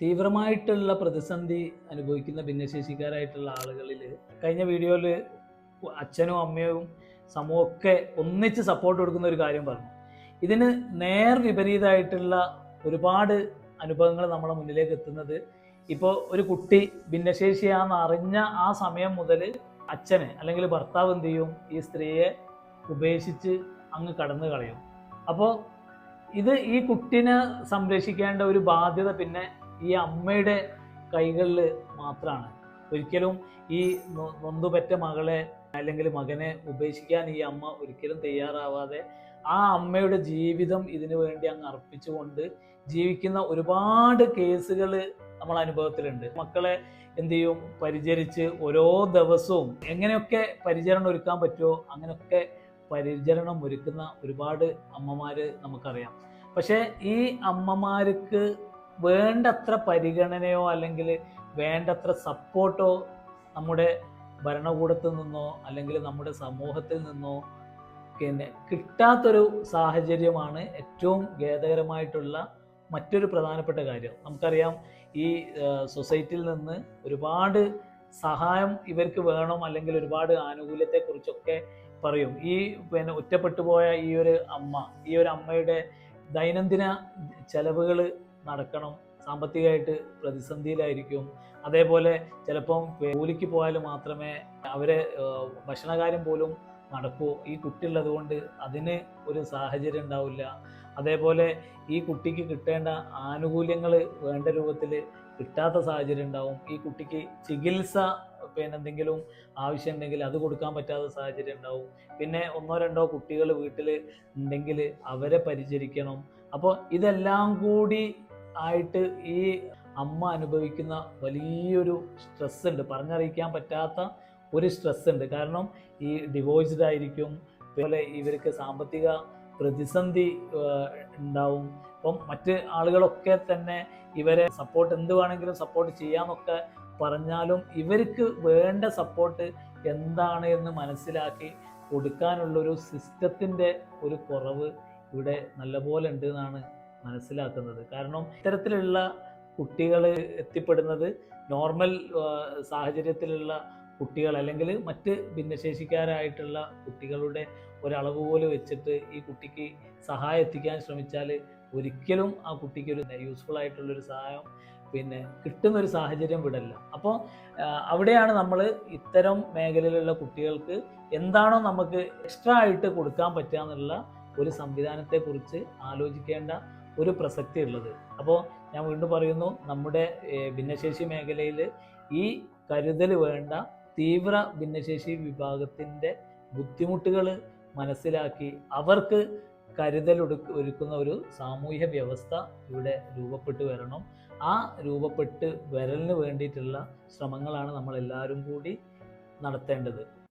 തീവ്രമായിട്ടുള്ള പ്രതിസന്ധി അനുഭവിക്കുന്ന ഭിന്നശേഷിക്കാരായിട്ടുള്ള ആളുകളിൽ കഴിഞ്ഞ വീഡിയോയിൽ അച്ഛനും അമ്മയും സമൂഹമൊക്കെ ഒന്നിച്ച് സപ്പോർട്ട് കൊടുക്കുന്ന ഒരു കാര്യം പറഞ്ഞു. ഇതിന് നേർ വിപരീതമായിട്ടുള്ള ഒരുപാട് അനുഭവങ്ങൾ നമ്മളെ മുന്നിലേക്ക് എത്തുന്നത് ഇപ്പോൾ ഒരു കുട്ടി ഭിന്നശേഷിയാന്ന് അറിഞ്ഞ ആ സമയം മുതൽ അച്ഛന് അല്ലെങ്കിൽ ഭർത്താവ് എന്ത് ചെയ്യും? ഈ സ്ത്രീയെ ഉപേക്ഷിച്ച് അങ്ങ് കടന്നു കളയും. അപ്പോൾ ഇത് ഈ കുട്ടിനെ സംരക്ഷിക്കേണ്ട ഒരു ബാധ്യത പിന്നെ ഈ അമ്മയുടെ കൈകളിൽ മാത്രമാണ് ഒരിക്കലും ഈ നൊന്തുപറ്റ മകളെ അല്ലെങ്കിൽ മകനെ ഉപേക്ഷിക്കാൻ ഈ അമ്മ ഒരിക്കലും തയ്യാറാവാതെ ആ അമ്മയുടെ ജീവിതം ഇതിനു വേണ്ടി അങ്ങ് അർപ്പിച്ചുകൊണ്ട് ജീവിക്കുന്ന ഒരുപാട് കേസുകൾ നമ്മൾ അനുഭവത്തിലുണ്ട്. മക്കളെ എന്ത് ചെയ്യും? പരിചരിച്ച് ഓരോ ദിവസവും എങ്ങനെയൊക്കെ പരിചരണം ഒരുക്കാൻ പറ്റുമോ അങ്ങനെയൊക്കെ പരിചരണം ഒരുക്കുന്ന ഒരുപാട് അമ്മമാർ നമുക്കറിയാം. പക്ഷേ ഈ അമ്മമാർക്ക് വേണ്ടത്ര പരിഗണനയോ അല്ലെങ്കിൽ വേണ്ടത്ര സപ്പോർട്ടോ നമ്മുടെ ഭരണകൂടത്തിൽ നിന്നോ അല്ലെങ്കിൽ നമ്മുടെ സമൂഹത്തിൽ നിന്നോ പിന്നെ കിട്ടാത്തൊരു സാഹചര്യമാണ് ഏറ്റവും ഖേദകരമായിട്ടുള്ള മറ്റൊരു പ്രധാനപ്പെട്ട കാര്യം. നമുക്കറിയാം ഈ സൊസൈറ്റിയിൽ നിന്ന് ഒരുപാട് സഹായം ഇവർക്ക് വേണം അല്ലെങ്കിൽ ഒരുപാട് ആനുകൂല്യത്തെക്കുറിച്ചൊക്കെ പറയും. ഈ പിന്നെ ഒറ്റപ്പെട്ടു പോയ ഈ ഒരു അമ്മ ഈ ഒരു അമ്മയുടെ ദൈനംദിന ചെലവുകൾ നടക്കണം. സാമ്പത്തികമായിട്ട് പ്രതിസന്ധിയിലായിരിക്കും. അതേപോലെ ചിലപ്പം കൂലിക്ക് പോയാൽ മാത്രമേ അവരെ ഭക്ഷണകാര്യം പോലും നടക്കൂ. ഈ കുട്ടിയുള്ളത് കൊണ്ട് അതിന് ഒരു സാഹചര്യം ഉണ്ടാവില്ല. അതേപോലെ ഈ കുട്ടിക്ക് കിട്ടേണ്ട ആനുകൂല്യങ്ങൾ വേണ്ട രൂപത്തിൽ കിട്ടാത്ത സാഹചര്യം ഉണ്ടാവും. ഈ കുട്ടിക്ക് ചികിത്സ പിന്നെ എന്തെങ്കിലും ആവശ്യം ഉണ്ടെങ്കിൽ അത് കൊടുക്കാൻ പറ്റാത്ത സാഹചര്യം ഉണ്ടാവും. പിന്നെ ഒന്നോ രണ്ടോ കുട്ടികൾ വീട്ടിൽ ഉണ്ടെങ്കിൽ അവരെ പരിചരിക്കണം. അപ്പോൾ ഇതെല്ലാം കൂടി ആയിട്ട് ഈ അമ്മ അനുഭവിക്കുന്ന വലിയൊരു സ്ട്രെസ് ഉണ്ട്. പറഞ്ഞറിയിക്കാൻ പറ്റാത്ത ഒരു സ്ട്രെസ് ഉണ്ട്. കാരണം ഈ ഡിവോഴ്സ്ഡ് ആയിരിക്കും. അതുപോലെ ഇവർക്ക് സാമ്പത്തിക പ്രതിസന്ധി ഉണ്ടാവും. അപ്പം മറ്റ് ആളുകളൊക്കെ തന്നെ ഇവരെ സപ്പോർട്ട് എന്ത് വേണമെങ്കിലും സപ്പോർട്ട് ചെയ്യാമെന്നൊക്കെ പറഞ്ഞാലും ഇവർക്ക് വേണ്ട സപ്പോർട്ട് എന്താണ് എന്ന് മനസ്സിലാക്കി കൊടുക്കാനുള്ളൊരു സിസ്റ്റത്തിന്റെ ഒരു കുറവ് ഇവിടെ നല്ലപോലെ ഉണ്ട് എന്നാണ് മനസ്സിലാക്കുന്നത്. കാരണം ഇത്തരത്തിലുള്ള കുട്ടികൾ എത്തിപ്പെടുന്നത് നോർമൽ സാഹചര്യത്തിലുള്ള കുട്ടികൾ അല്ലെങ്കിൽ മറ്റ് ഭിന്നശേഷിക്കാരായിട്ടുള്ള കുട്ടികളുടെ ഒരളവ് പോലെ വെച്ചിട്ട് ഈ കുട്ടിക്ക് സഹായം എത്തിക്കാൻ ശ്രമിച്ചാൽ ഒരിക്കലും ആ കുട്ടിക്ക് ഒരു യൂസ്ഫുൾ ആയിട്ടുള്ളൊരു സഹായം പിന്നെ കിട്ടുന്ന ഒരു സാഹചര്യം വിടല്ല. അപ്പോൾ അവിടെയാണ് നമ്മൾ ഇത്തരം മേഖലയിലുള്ള കുട്ടികൾക്ക് എന്താണോ നമുക്ക് എക്സ്ട്രാ ആയിട്ട് കൊടുക്കാൻ പറ്റുക എന്നുള്ള ഒരു സംവിധാനത്തെക്കുറിച്ച് ആലോചിക്കേണ്ട ഒരു പ്രസക്തി ഉള്ളത്. അപ്പോൾ ഞാൻ വീണ്ടും പറയുന്നു നമ്മുടെ ഭിന്നശേഷി മേഖലയിൽ ഈ കരുതൽ വേണ്ട തീവ്ര ഭിന്നശേഷി വിഭാഗത്തിന്റെ ബുദ്ധിമുട്ടുകൾ മനസ്സിലാക്കി അവർക്ക് കരുതൽ ഒരുക്കുന്ന ഒരു സാമൂഹ്യ വ്യവസ്ഥ ഇവിടെ രൂപപ്പെട്ടു വരണം. ആ രൂപപ്പെട്ട് വരലിന് വേണ്ടിയിട്ടുള്ള ശ്രമങ്ങളാണ് നമ്മൾ എല്ലാവരും കൂടി നടത്തേണ്ടത്.